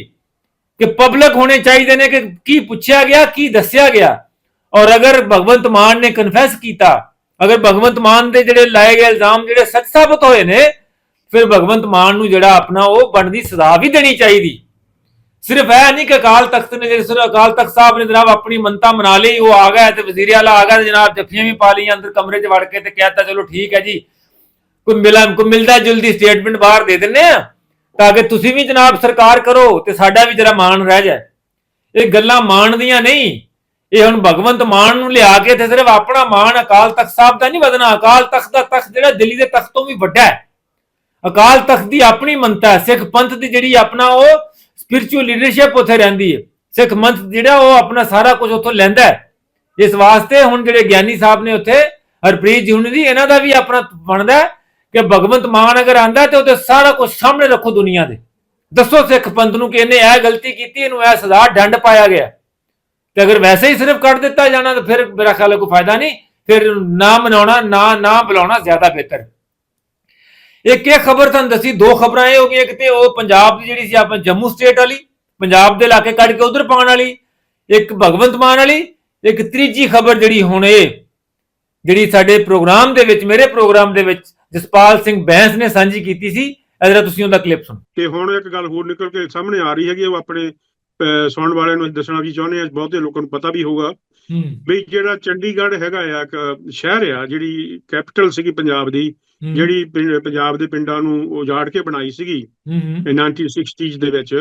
ਕਿ ਪਬਲਿਕ ਹੋਣੇ ਚਾਹੀਦੇ ਨੇ ਕਿ ਕੀ ਪੁੱਛਿਆ ਗਿਆ, ਕੀ ਦੱਸਿਆ ਗਿਆ। ਔਰ ਅਗਰ ਭਗਵੰਤ ਮਾਨ ਨੇ ਕਨਫੈਸ ਕੀਤਾ, ਅਗਰ ਭਗਵੰਤ ਮਾਨ ਦੇ ਜਿਹੜੇ ਲਾਏ ਗਏ ਇਲਜ਼ਾਮ ਜਿਹੜੇ ਸੱਚ ਸਾਬਤ ਹੋਏ ਨੇ, ਫਿਰ ਭਗਵੰਤ ਮਾਨ ਨੂੰ ਜਿਹੜਾ ਆਪਣਾ ਉਹ ਬਣਦੀ ਸਜ਼ਾ ਵੀ ਦੇਣੀ ਚਾਹੀਦੀ। ਸਿਰਫ ਇਹ ਨਹੀਂ ਕਿ ਅਕਾਲ ਤਖਤ ਨੇ ਜਿਹੜੇ ਸਿਰਫ ਅਕਾਲ ਤਖਤ ਸਾਹਿਬ ਨੇ ਜਨਾਬ ਆਪਣੀ ਮੰਨਤਾ ਮਨਾ ਲਈ, ਉਹ ਆ ਗਿਆ ਤੇ ਵਜ਼ੀਰ ਆਲਾ ਆ ਗਿਆ ਤੇ ਜਨਾਬ ਜੱਫੀਆਂ ਵੀ ਪਾ ਲਈਆਂ, ਅੰਦਰ ਕਮਰੇ 'ਚ ਵੜ ਕੇ ਤੇ ਕਹਿਤਾ, ਚਲੋ ਠੀਕ ਹੈ ਜੀ, ਕੋਈ ਮਿਲਾ, ਕੋਈ ਮਿਲਦਾ ਜੁਲਦੀ ਸਟੇਟਮੈਂਟ ਬਾਹਰ ਦੇ ਦਿੰਨੇ ਆ ਤਾਂ ਕਿ ਤੁਸੀਂ ਵੀ ਜਨਾਬ ਸਰਕਾਰ ਕਰੋ ਤੇ ਸਾਡਾ ਵੀ ਜਰਾ ਮਾਣ ਰਹਿ ਜਾਏ। ਇਹ ਗੱਲਾਂ ਮਾਣ ਦੀਆਂ ਨਹੀਂ, ਇਹ ਹੁਣ ਭਗਵੰਤ ਮਾਨ ਨੂੰ ਲਿਆ ਕੇ ਤੇ ਸਿਰਫ ਆਪਣਾ ਮਾਣ ਅਕਾਲ ਤਖਤ ਸਾਹਿਬ ਦਾ ਨਹੀਂ ਵਧਣਾ, ਅਕਾਲ ਤਖਤ ਦਾ ਤਖਤ ਜਿਹੜਾ ਦਿੱਲੀ ਦੇ ਤਖਤ ਤੋਂ ਵੀ ਵੱਡਾ ਹੈ। ਅਕਾਲ ਤਖਤ ਦੀ ਆਪਣੀ ਮੰਨਤਾ ਹੈ, ਸਿੱਖ ਪੰਥ ਦੀ ਜਿਹੜੀ ਆਪਣਾ ਉਹ ਸਪਿਰਚੁਅਲ ਲੀਡਰਸ਼ਿਪ ਉੱਥੇ ਰਹਿੰਦੀ ਹੈ। ਸਿੱਖ ਪੰਥ ਜਿਹੜਾ ਉਹ ਆਪਣਾ ਸਾਰਾ ਕੁਝ ਉੱਥੋਂ ਲੈਂਦਾ ਹੈ। ਇਸ ਵਾਸਤੇ ਹੁਣ ਜਿਹੜੇ ਗਿਆਨੀ ਸਾਹਿਬ ਨੇ ਉੱਥੇ, ਹਰਪ੍ਰੀਤ ਜੀ ਹੁਣੀ ਦੀ ਇਹਨਾਂ ਦਾ ਵੀ ਆਪਣਾ ਬਣਦਾ ਕਿ ਭਗਵੰਤ ਮਾਨ ਅਗਰ ਆਂਦਾ ਤੇ ਉਹਦੇ ਸਾਰਾ ਕੁਝ ਸਾਹਮਣੇ ਰੱਖੋ ਦੁਨੀਆ ਦੇ। ਦੱਸੋ ਸਿੱਖ ਪੰਥ ਨੂੰ ਕਿ ਇਹਨੇ ਇਹ ਗਲਤੀ ਕੀਤੀ, ਇਹਨੂੰ ਇਹ ਸਜ਼ਾ, ਡੰਡ ਪਾਇਆ ਗਿਆ। ਤੇ ਅਗਰ ਵੈਸੇ ਹੀ ਸਿਰਫ ਕੱਢ ਦਿੱਤਾ ਜਾਣਾ ਤਾਂ ਫਿਰ ਮੇਰਾ ਖਿਆਲ ਕੋਈ ਫਾਇਦਾ ਨਹੀਂ। ਫਿਰ ਨਾ ਮਨਾਉਣਾ, ਨਾ ਨਾ ਬੁਲਾਉਣਾ ਜ਼ਿਆਦਾ ਬਿਹਤਰ। ਇੱਕ ਇਹ ਖਬਰ ਤੁਹਾਨੂੰ ਦੱਸੀ ਦੋ ਖਬਰਾਂ ਇਹ ਹੋ ਗਈਆਂ ਇੱਕ ਤੇ ਉਹ ਪੰਜਾਬ ਦੀ ਜਿਹੜੀ ਸੀ ਆਪਾਂ ਜੰਮੂ ਸਟੇਟ ਵਾਲੀ ਪੰਜਾਬ ਦੇ ਇਲਾਕੇ ਕੱਢ ਕੇ ਉਧਰ ਪਾਉਣ ਵਾਲੀ ਇੱਕ ਭਗਵੰਤ ਮਾਨ ਵਾਲੀ ਇੱਕ ਤੀਜੀ ਖਬਰ ਜਿਹੜੀ ਹੁਣ ਇਹ ਜਿਹੜੀ ਸਾਡੇ ਪ੍ਰੋਗਰਾਮ ਦੇ ਵਿੱਚ ਮੇਰੇ ਪ੍ਰੋਗਰਾਮ ਦੇ ਵਿੱਚ ਜਸਪਾਲ ਸਿੰਘ ਬੈਂਸ ਨੇ ਸਾਂਝੀ ਕੀਤੀ ਸੀ ਇਹਦਾ ਤੁਸੀਂ ਉਹਦਾ ਕਲਿੱਪ ਸੁਣੋ। ਤੇ ਹੁਣ ਇੱਕ ਗੱਲ ਹੋਰ ਨਿਕਲ ਕੇ ਸਾਹਮਣੇ ਆ ਰਹੀ ਹੈਗੀ ਉਹ ਆਪਣੇ ਸੁਣਨ ਵਾਲਿਆਂ ਨੂੰ ਦੱਸਣਾ ਕੀ ਚਾਹੁੰਦੇ ਆ ਬਹੁਤੇ ਲੋਕਾਂ ਨੂੰ ਪਤਾ ਵੀ ਹੋਊਗਾ। ਵੀ ਜਿਹੜਾ ਚੰਡੀਗੜ੍ਹ ਹੈਗਾ ਆ ਇੱਕ ਸ਼ਹਿਰ ਆ ਜਿਹੜੀ ਕੈਪੀਟਲ ਸੀਗੀ ਪੰਜਾਬ ਦੀ ਜਿਹੜੀ ਪੰਜਾਬ ਦੇ ਪਿੰਡਾਂ ਨੂੰ ਉਜਾੜ ਕੇ ਬਣਾਈ ਸੀਗੀ ਹੂੰ ਹੂੰ। 1960s ਦੇ ਵਿੱਚ।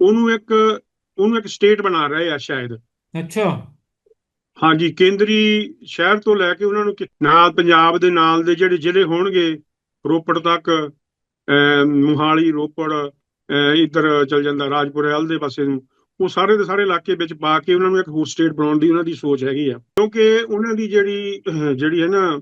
ਉਹਨੂੰ ਇੱਕ ਉਹਨੂੰ ਇੱਕ ਸਟੇਟ ਬਣਾ ਰਹੇ ਆ ਸ਼ਾਇਦ। ਅੱਛਾ। ਹਾਂਜੀ ਕੇਂਦਰੀ ਸ਼ਹਿਰ ਤੋਂ ਲੈ ਕੇ ਉਹਨਾਂ ਨੂੰ ਨਾਲ ਪੰਜਾਬ ਦੇ ਨਾਲ ਦੇ ਜਿਹੜੇ ਜ਼ਿਲ੍ਹੇ ਹੋਣਗੇ ਰੋਪੜ ਤੱਕ ਮੁਹਾਲੀ ਰੋਪੜ ਇੱਧਰ ਚਲ ਜਾਂਦਾ ਰਾਜਪੁਰ ਵੱਲ ਦੇ ਪਾਸੇ ਨੂੰ। ਉਹ ਸਾਰੇ ਦੇ ਸਾਰੇ ਇਲਾਕੇ ਵਿੱਚ ਪਾ ਕੇ ਉਹਨਾਂ ਨੂੰ ਇੱਕ ਹੋਰ ਸਟੇਟ ਬਣਾਉਣ ਦੀ ਉਹਨਾਂ ਦੀ ਸੋਚ ਹੈਗੀ ਆ। ਕਿਉਂਕਿ ਉਹਨਾਂ ਦੀ ਜਿਹੜੀ ਜਿਹੜੀ ਹੈ ਨਾ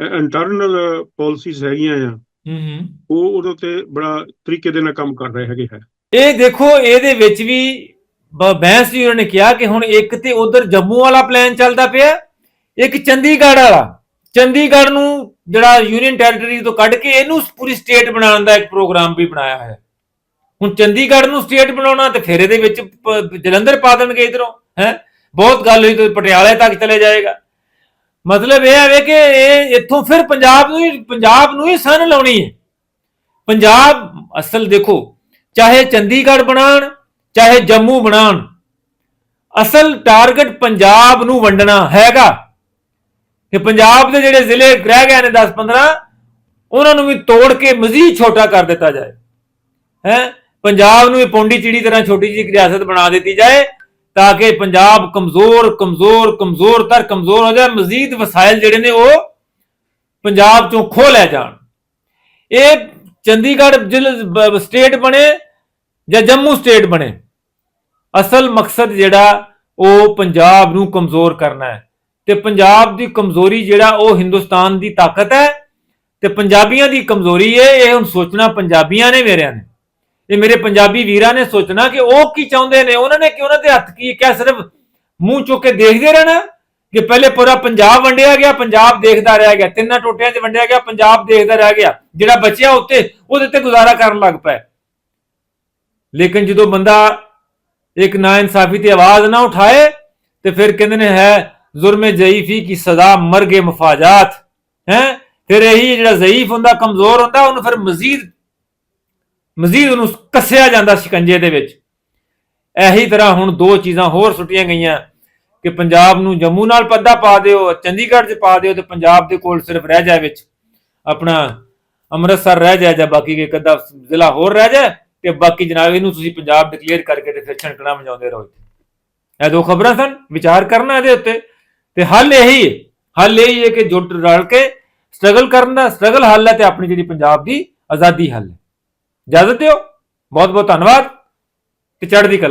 ਇੰਟਰਨਲ ਪਾਲਿਸੀਜ਼ ਹੈਗੀਆਂ ਆ। ਹੂੰ ਹੂੰ। ਉਹ ਉਹਦੇ ਤੇ ਬੜਾ ਤਰੀਕੇ ਦੇ ਨਾਲ ਕੰਮ ਕਰ ਰਹੇ ਹੈਗੇ ਹੈ। ਇਹ ਦੇਖੋ ਇਹਦੇ ਵਿੱਚ ਵੀ ਬ- ਬੈਂਸ ਜੀ ਉਹਨਾਂ ਨੇ ਕਿਹਾ ਕਿ ਹੁਣ ਇੱਕ ਤੇ ਉਧਰ ਜੰਮੂ ਵਾਲਾ ਪਲਾਨ ਚੱਲਦਾ ਪਿਆ ਇੱਕ ਚੰਡੀਗੜ੍ਹ ਵਾਲਾ। ਚੰਡੀਗੜ੍ਹ ਨੂੰ ਜਿਹੜਾ ਯੂਨੀਅਨ ਟੈਰੀਟਰੀ ਤੋਂ ਕੱਢ ਕੇ ਇਹਨੂੰ ਪੂਰੀ ਸਟੇਟ ਬਣਾਉਣ ਦਾ ਇੱਕ ਪ੍ਰੋਗਰਾਮ ਵੀ ਬਣਾਇਆ ਹੋਇਆ। ਹੈ ਹੁਣ ਚੰਡੀਗੜ੍ਹ ਨੂੰ ਸਟੇਟ ਬਣਾਉਣਾ ਤੇ ਫਿਰ ਇਹਦੇ ਵਿੱਚ ਜਲੰਧਰ ਪਾ ਦੇਣਗੇ ਇਧਰੋਂ ਹੈ? ਬਹੁਤ ਗੱਲ ਹੋਈ ਤੇ ਪਟਿਆਲੇ ਤੱਕ ਚਲੇ ਜਾਏਗਾ। ਮਤਲਬ ਇਹ ਹੈ ਕਿ ਇਹ ਇੱਥੋਂ ਫਿਰ ਪੰਜਾਬ ਨੂੰ ਹੀ ਪੰਜਾਬ ਨੂੰ ਹੀ ਸਨ ਲਾਉਣੀ ਹੈ। ਪੰਜਾਬ ਅਸਲ ਦੇਖੋ, ਚਾਹੇ ਚੰਡੀਗੜ੍ਹ ਬਣਾਉਣ, ਚਾਹੇ ਜੰਮੂ ਬਣਾਉਣ, ਅਸਲ ਟਾਰਗੇਟ ਪੰਜਾਬ ਨੂੰ ਵੰਡਣਾ ਹੈਗਾ। ਕਿ ਪੰਜਾਬ ਦੇ ਜਿਹੜੇ ਜ਼ਿਲ੍ਹੇ ਰਹਿ ਗਏ ਨੇ 10 15 ਉਹਨਾਂ ਨੂੰ ਵੀ ਤੋੜ ਕੇ ਮਜ਼ੀਦ ਛੋਟਾ ਕਰ ਦਿੱਤਾ ਜਾਏ। ਹੈ? ਪੰਜਾਬ ਨੂੰ ਵੀ ਪੌਂਡੀ ਚਿੜੀ ਤਰ੍ਹਾਂ ਛੋਟੀ ਜਿਹੀ ਰਿਆਸਤ ਬਣਾ ਦਿੱਤੀ ਜਾਏ। ਤਾਂ ਕਿ ਪੰਜਾਬ ਕਮਜ਼ੋਰ ਕਮਜ਼ੋਰ ਕਮਜ਼ੋਰ ਤਰ ਕਮਜ਼ੋਰ ਹੋ ਜਾਏ, ਮਜ਼ੀਦ ਵਸਾਇਲ ਜਿਹੜੇ ਨੇ ਉਹ ਪੰਜਾਬ ਚੋਂ ਖੋਹ ਲੈ ਜਾਣ। ਇਹ ਚੰਡੀਗੜ੍ਹ ਜ਼ਿਲ੍ਹਾ ਸਟੇਟ ਬਣੇ ਜਾਂ ਜੰਮੂ ਸਟੇਟ ਬਣੇ? ਅਸਲ ਮਕਸਦ ਜਿਹੜਾ ਉਹ ਪੰਜਾਬ ਨੂੰ ਕਮਜ਼ੋਰ ਕਰਨਾ ਹੈ। ਤੇ ਪੰਜਾਬ ਦੀ ਕਮਜ਼ੋਰੀ ਜਿਹੜਾ ਉਹ ਹਿੰਦੁਸਤਾਨ ਦੀ ਤਾਕਤ ਹੈ ਤੇ ਪੰਜਾਬੀਆਂ ਦੀ ਕਮਜ਼ੋਰੀ ਹੈ ਇਹ ਹੁਣ ਸੋਚਣਾ ਪੰਜਾਬੀਆਂ ਨੇ ਮੇਰਿਆਂ ਨੇ। ਇਹ ਮੇਰੇ ਪੰਜਾਬੀ ਵੀਰਾਂ ਨੇ ਸੋਚਣਾ ਕਿ ਉਹ ਕੀ ਚਾਹੁੰਦੇ ਨੇ, ਉਹਨਾਂ ਨੇ ਕਿ ਉਹਨਾਂ ਦੇ ਹੱਥ ਕੀ ਹੈ ਕਿਆ ਸਿਰਫ ਮੂੰਹ ਚੁੱਕ ਕੇ ਦੇਖਦੇ ਰਹਿਣਾ ਕਿ ਪਹਿਲੇ ਪੂਰਾ ਪੰਜਾਬ ਵੰਡਿਆ ਗਿਆ, ਪੰਜਾਬ ਦੇਖਦਾ ਰਹਿ ਗਿਆ, ਤਿੰਨਾਂ ਟੋਟਿਆਂ 'ਚ ਵੰਡਿਆ ਗਿਆ, ਪੰਜਾਬ ਦੇਖਦਾ ਰਹਿ ਗਿਆ, ਜਿਹੜਾ ਬਚਿਆ ਉੱਤੇ, ਉਹਦੇ ਤੇ ਗੁਜ਼ਾਰਾ ਕਰਨ ਲੱਗ ਪਿਆ। ਲੇਕਿਨ ਜਦੋਂ ਬੰਦਾ ਇੱਕ ਨਾ ਇਨਸਾਫੀ ਤੇ ਆਵਾਜ਼ ਨਾ ਉਠਾਏ, ਤੇ ਫਿਰ ਕਹਿੰਦੇ ਨੇ, ਹੈ, ਜ਼ੁਰਮੇ ਜ਼ਈਫੀ ਕੀ ਸਜ਼ਾ ਮਰਗੇ ਮਫਾਜਾਤ, ਹੈ? ਫਿਰ ਇਹੀ ਜਿਹੜਾ ਜ਼ਈਫ ਹੁੰਦਾ, ਕਮਜ਼ੋਰ ਹੁੰਦਾ, ਉਹਨੂੰ ਫਿਰ ਮਜ਼ੀਦ ਮਜ਼ੀਦ ਉਹਨੂੰ ਕੱਸਿਆ ਜਾਂਦਾ ਸ਼ਿਕੰਜੇ ਦੇ ਵਿੱਚ। ਇਹੀ ਤਰ੍ਹਾਂ ਹੁਣ ਦੋ ਚੀਜ਼ਾਂ ਹੋਰ ਸੁੱਟੀਆਂ ਗਈਆਂ ਕਿ ਪੰਜਾਬ ਨੂੰ ਜੰਮੂ ਨਾਲ ਪੱਦਾ ਪਾ ਦਿਓ, ਚੰਡੀਗੜ੍ਹ 'ਚ ਪਾ ਦਿਓ ਤੇ ਪੰਜਾਬ ਦੇ ਕੋਲ ਸਿਰਫ ਰਹਿ ਜਾਏ ਵਿੱਚ। ਆਪਣਾ ਅੰਮ੍ਰਿਤਸਰ ਰਹਿ ਜਾਏ ਜਾਂ ਬਾਕੀ ਇੱਕ ਅੱਧਾ ਜ਼ਿਲ੍ਹਾ ਹੋਰ ਰਹਿ ਜਾਏ ਤੇ ਬਾਕੀ ਜਨਾਬ ਇਹਨੂੰ ਤੁਸੀਂ ਪੰਜਾਬ ਡਿਕਲੇਅਰ ਕਰਕੇ ਤੇ ਫਿਰ ਛਣਕਣਾ ਮਜਾਉਂਦੇ ਰਹੋ ਇੱਥੇ। ਇਹ ਦੋ ਖਬਰਾਂ ਸਨ, ਵਿਚਾਰ ਕਰਨਾ ਇਹਦੇ ਉੱਤੇ। ਤੇ ਹੱਲ ਇਹੀ ਹੈ, ਹੱਲ ਇਹੀ ਹੈ ਕਿ ਜੁਟ ਰਲ ਕੇ ਸਟਰਗਲ ਕਰਨ ਦਾ ਸਟਰਗਲ ਹੱਲ ਹੈ ਤੇ ਆਪਣੀ ਜਿਹੜੀ ਪੰਜਾਬ ਦੀ ਆਜ਼ਾਦੀ ਹੱਲ ਹੈ। ਇਜਾਜ਼ਤ ਦਿਓ। ਬਹੁਤ ਬਹੁਤ ਧੰਨਵਾਦ। ਤੇ ਚੜ੍ਹਦੀ ਕਲਾ।